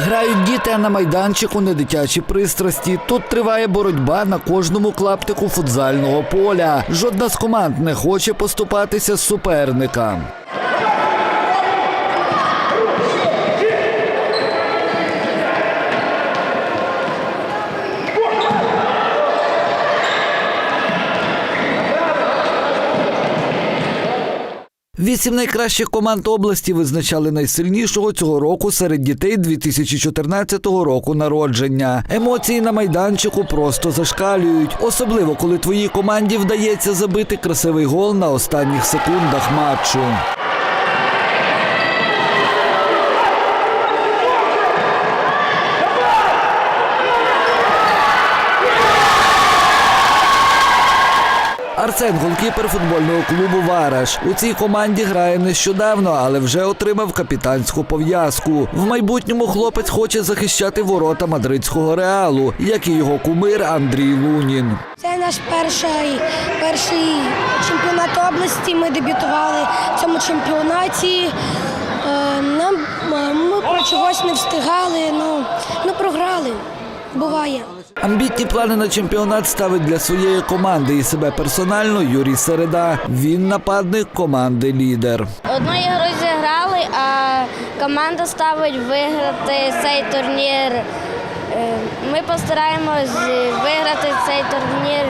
Грають діти, на майданчику не дитячі пристрасті. Тут триває боротьба на кожному клаптику футзального поля. Жодна з команд не хоче поступатися з суперникам. Вісім найкращих команд області визначали найсильнішого цього року серед дітей 2014 року народження. Емоції на майданчику просто зашкалюють, особливо коли твоїй команді вдається забити красивий гол на останніх секундах матчу. Арсен голкіпер футбольного клубу Вараш. У цій команді грає нещодавно, але вже отримав капітанську пов'язку. В майбутньому хлопець хоче захищати ворота мадридського реалу, як і його кумир Андрій Лунін. Це наш перший, перший чемпіонат області. Ми дебютували в цьому чемпіонаті. Е, Нам е, ми про чогось не встигали, ну, ну програли. Буває. Амбітні плани на чемпіонат ставить для своєї команди і себе персонально Юрій Середа. Він нападник команди лідер. Одної гри зіграли, а команда ставить виграти цей турнір. Е, Ми постараємось виграти цей турнір.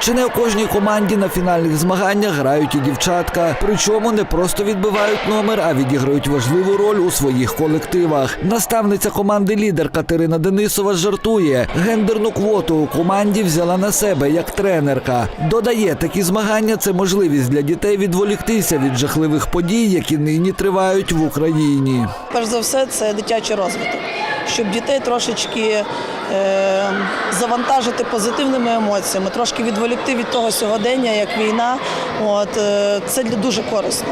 Чи не у кожній команді на фінальних змаганнях грають і дівчатка, причому не просто відбивають номер, а відіграють важливу роль у своїх колективах. Наставниця команди лідер Катерина Денисова жартує. Гендерну квоту у команді взяла на себе як тренерка. Додає, такі змагання це можливість для дітей відволіктися від жахливих подій, які нині тривають в Україні. Перш за все, це дитячий розвиток, щоб дітей трошечки е, завантажити позитивними емоціями, трошки відволікти від того сьогодення, як війна. От, е, це дуже корисно.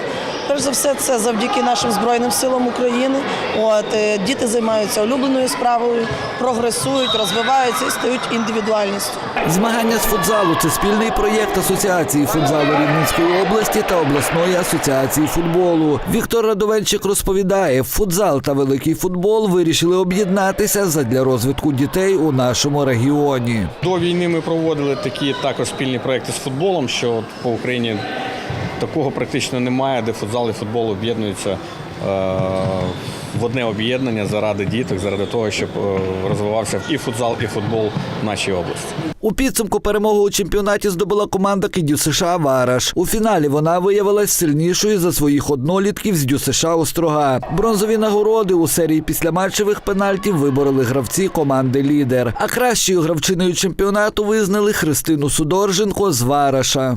Перш за все, це завдяки нашим Збройним силам України. От, е, діти займаються улюбленою справою, прогресують, розвиваються і стають індивідуальністю. Змагання з футзалу це спільний проєкт Асоціації футзалу Рівненської області та обласної асоціації футболу. Віктор Радовенчик розповідає, футзал та великий футбол вирішили об'єднатися задля розвитку дітей у нашому регіоні. До війни ми проводили такі також спільні проекти з футболом, що по Україні такого практично немає, де футзал і футбол об'єднуються е, в одне об'єднання заради діток, заради того, щоб е, розвивався і футзал, і футбол в нашій області. У підсумку перемогу у чемпіонаті здобула команда Кидю США Вараш. У фіналі вона виявилась сильнішою за своїх однолітків з Дю США Острога. Бронзові нагороди у серії післяматчевих пенальтів вибороли гравці команди Лідер. А кращою гравчиною чемпіонату визнали Христину Судорженко з Вараша.